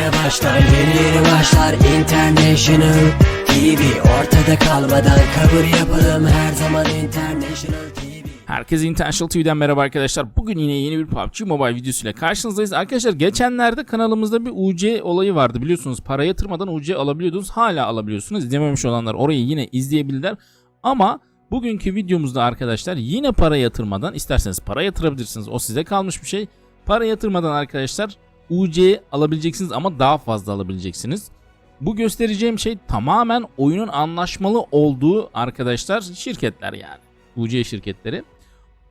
yeni başlar Yeni yeni başlar International TV Ortada kalmadan kabul yapalım Her zaman International TV Herkese International TV'den merhaba arkadaşlar. Bugün yine yeni bir PUBG Mobile videosuyla karşınızdayız. Arkadaşlar geçenlerde kanalımızda bir UC olayı vardı biliyorsunuz. Para yatırmadan UC alabiliyordunuz. Hala alabiliyorsunuz. İzlememiş olanlar orayı yine izleyebilirler. Ama bugünkü videomuzda arkadaşlar yine para yatırmadan isterseniz para yatırabilirsiniz. O size kalmış bir şey. Para yatırmadan arkadaşlar UC alabileceksiniz ama daha fazla alabileceksiniz. Bu göstereceğim şey tamamen oyunun anlaşmalı olduğu arkadaşlar şirketler yani. UC şirketleri.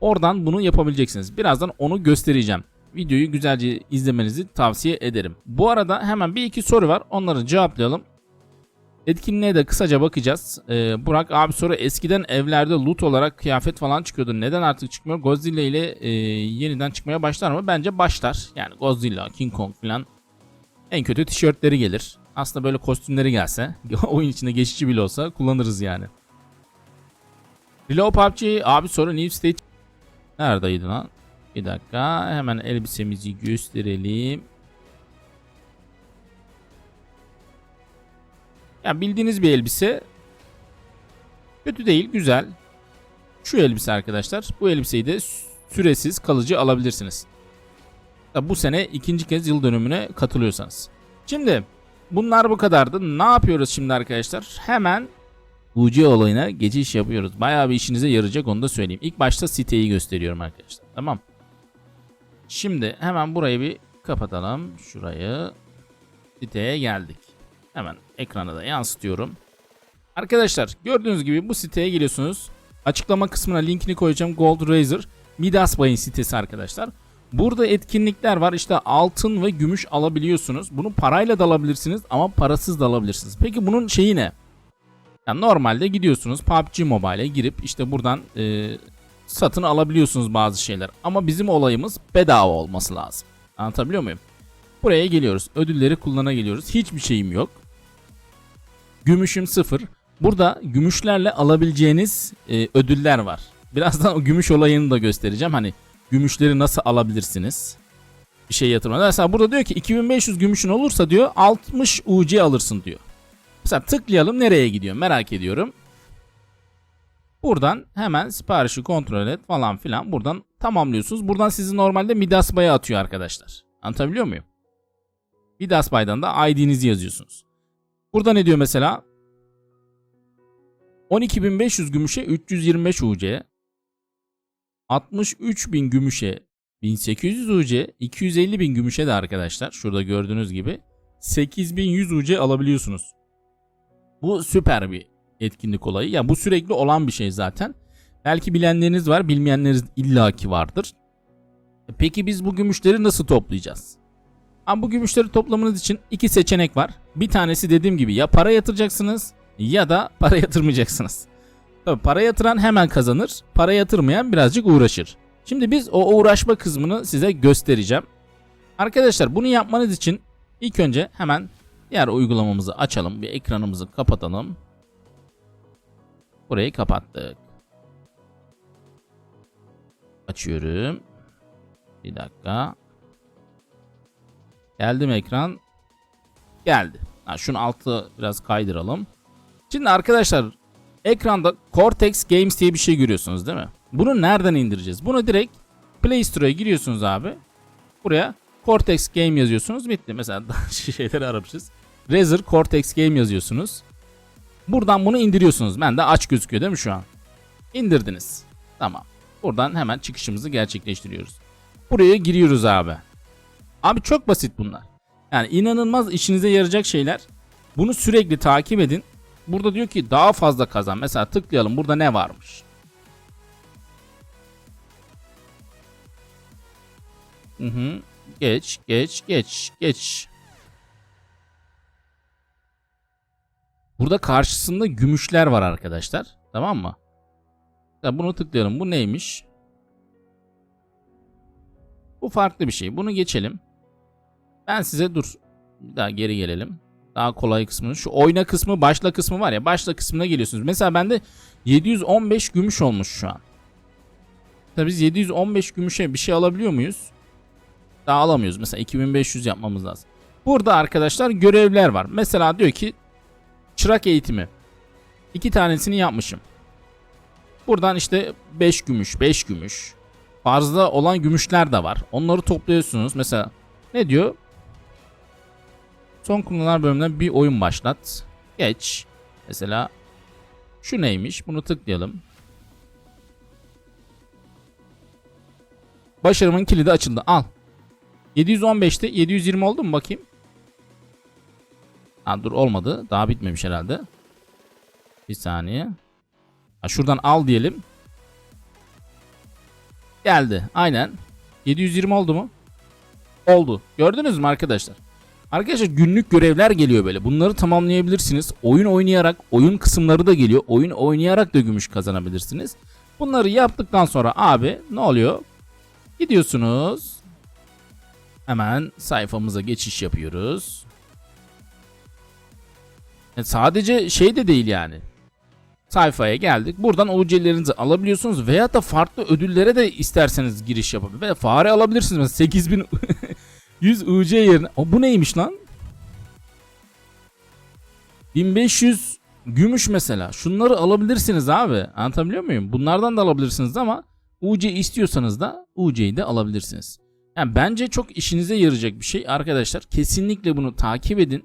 Oradan bunu yapabileceksiniz. Birazdan onu göstereceğim. Videoyu güzelce izlemenizi tavsiye ederim. Bu arada hemen bir iki soru var. Onları cevaplayalım. Etkinliğe de kısaca bakacağız. Ee, Burak abi soru eskiden evlerde loot olarak kıyafet falan çıkıyordu. Neden artık çıkmıyor? Godzilla ile e, yeniden çıkmaya başlar mı? Bence başlar. Yani Godzilla, King Kong falan en kötü tişörtleri gelir. Aslında böyle kostümleri gelse oyun içinde geçici bile olsa kullanırız yani. Reload PUBG abi soru New State Neredeydi lan? Bir dakika hemen elbisemizi gösterelim. Ya bildiğiniz bir elbise. Kötü değil, güzel. Şu elbise arkadaşlar. Bu elbiseyi de süresiz kalıcı alabilirsiniz. Bu sene ikinci kez yıl dönümüne katılıyorsanız. Şimdi bunlar bu kadardı. Ne yapıyoruz şimdi arkadaşlar? Hemen UC olayına geçiş yapıyoruz. Bayağı bir işinize yarayacak onu da söyleyeyim. İlk başta siteyi gösteriyorum arkadaşlar. Tamam. Şimdi hemen burayı bir kapatalım. Şurayı siteye geldik. Hemen ekrana da yansıtıyorum. Arkadaşlar gördüğünüz gibi bu siteye geliyorsunuz. Açıklama kısmına linkini koyacağım. Gold Razer Midas Bay'ın sitesi arkadaşlar. Burada etkinlikler var. İşte altın ve gümüş alabiliyorsunuz. Bunu parayla da alabilirsiniz ama parasız da alabilirsiniz. Peki bunun şeyi ne? Yani normalde gidiyorsunuz PUBG Mobile'e girip işte buradan e, satın alabiliyorsunuz bazı şeyler. Ama bizim olayımız bedava olması lazım. Anlatabiliyor muyum? Buraya geliyoruz. Ödülleri kullana geliyoruz. Hiçbir şeyim yok. Gümüşüm sıfır. Burada gümüşlerle alabileceğiniz e, ödüller var. Birazdan o gümüş olayını da göstereceğim. Hani gümüşleri nasıl alabilirsiniz? Bir şey yatırmadan. Mesela burada diyor ki 2500 gümüşün olursa diyor 60 UC alırsın diyor. Mesela tıklayalım nereye gidiyor merak ediyorum. Buradan hemen siparişi kontrol et falan filan. Buradan tamamlıyorsunuz. Buradan sizi normalde Midas Bay'a atıyor arkadaşlar. Anlatabiliyor muyum? Midas Bay'dan da ID'nizi yazıyorsunuz. Burada ne diyor mesela? 12.500 gümüşe 325 UC. 63.000 gümüşe 1800 UC. 250.000 gümüşe de arkadaşlar şurada gördüğünüz gibi 8100 UC alabiliyorsunuz. Bu süper bir etkinlik olayı. Ya bu sürekli olan bir şey zaten. Belki bilenleriniz var, bilmeyenleriniz illaki vardır. E Peki biz bu gümüşleri nasıl toplayacağız? Ama bu gümüşleri toplamanız için iki seçenek var. Bir tanesi dediğim gibi ya para yatıracaksınız ya da para yatırmayacaksınız. Tabii para yatıran hemen kazanır. Para yatırmayan birazcık uğraşır. Şimdi biz o uğraşma kısmını size göstereceğim. Arkadaşlar bunu yapmanız için ilk önce hemen Diğer uygulamamızı açalım. Bir ekranımızı kapatalım. Burayı kapattık. Açıyorum. Bir dakika. Geldi mi ekran? Geldi. Ha, şunu altı biraz kaydıralım. Şimdi arkadaşlar ekranda Cortex Games diye bir şey görüyorsunuz değil mi? Bunu nereden indireceğiz? Bunu direkt Play Store'a giriyorsunuz abi. Buraya Cortex Game yazıyorsunuz bitti. Mesela şeyleri aramışız. Razer Cortex Game yazıyorsunuz. Buradan bunu indiriyorsunuz. Ben de aç gözüküyor değil mi şu an? İndirdiniz. Tamam. Buradan hemen çıkışımızı gerçekleştiriyoruz. Buraya giriyoruz abi. Abi çok basit bunlar. Yani inanılmaz işinize yarayacak şeyler. Bunu sürekli takip edin. Burada diyor ki daha fazla kazan. Mesela tıklayalım. Burada ne varmış? Hı hı. Geç, geç, geç, geç. Burada karşısında gümüşler var arkadaşlar. Tamam mı? Ya bunu tıklayalım. Bu neymiş? Bu farklı bir şey. Bunu geçelim. Ben size dur. Bir daha geri gelelim. Daha kolay kısmını. Şu oyna kısmı, başla kısmı var ya. Başla kısmına geliyorsunuz. Mesela bende 715 gümüş olmuş şu an. Tabii biz 715 gümüşe bir şey alabiliyor muyuz? Daha alamıyoruz. Mesela 2500 yapmamız lazım. Burada arkadaşlar görevler var. Mesela diyor ki çırak eğitimi. İki tanesini yapmışım. Buradan işte 5 gümüş, 5 gümüş. Fazla olan gümüşler de var. Onları topluyorsunuz. Mesela ne diyor? Son kullanılan bölümden bir oyun başlat. Geç. Mesela şu neymiş? Bunu tıklayalım. Başarımın kilidi açıldı. Al. 715'te 720 oldu mu bakayım? Ha dur olmadı. Daha bitmemiş herhalde. Bir saniye. Ha, şuradan al diyelim. Geldi. Aynen. 720 oldu mu? Oldu. Gördünüz mü arkadaşlar? Arkadaşlar günlük görevler geliyor böyle. Bunları tamamlayabilirsiniz. Oyun oynayarak, oyun kısımları da geliyor. Oyun oynayarak da gümüş kazanabilirsiniz. Bunları yaptıktan sonra abi ne oluyor? Gidiyorsunuz. Hemen sayfamıza geçiş yapıyoruz. E, sadece şey de değil yani. Sayfaya geldik. Buradan UC'lerinizi alabiliyorsunuz veya da farklı ödüllere de isterseniz giriş yapabilir. Ve fare alabilirsiniz mesela 8000 100 UC yerine. O bu neymiş lan? 1500 gümüş mesela. Şunları alabilirsiniz abi. Anlatabiliyor muyum? Bunlardan da alabilirsiniz ama UC istiyorsanız da UC'yi de alabilirsiniz. Yani bence çok işinize yarayacak bir şey arkadaşlar. Kesinlikle bunu takip edin.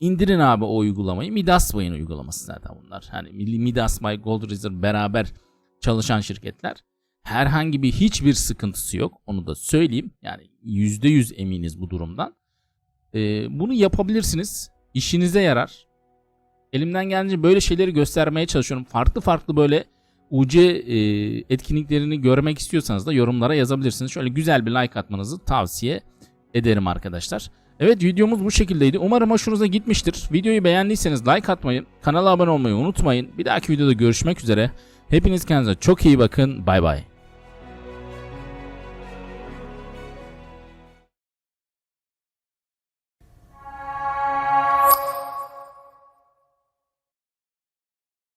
İndirin abi o uygulamayı. Midas Bay'ın uygulaması zaten bunlar. Hani Midas Bay, Gold Reserve beraber çalışan şirketler. Herhangi bir hiçbir sıkıntısı yok. Onu da söyleyeyim. Yani %100 eminiz bu durumdan. Ee, bunu yapabilirsiniz. İşinize yarar. Elimden gelince böyle şeyleri göstermeye çalışıyorum. Farklı farklı böyle UC e, etkinliklerini görmek istiyorsanız da yorumlara yazabilirsiniz. Şöyle güzel bir like atmanızı tavsiye ederim arkadaşlar. Evet videomuz bu şekildeydi. Umarım hoşunuza gitmiştir. Videoyu beğendiyseniz like atmayı, kanala abone olmayı unutmayın. Bir dahaki videoda görüşmek üzere. Hepiniz kendinize çok iyi bakın. Bay bay.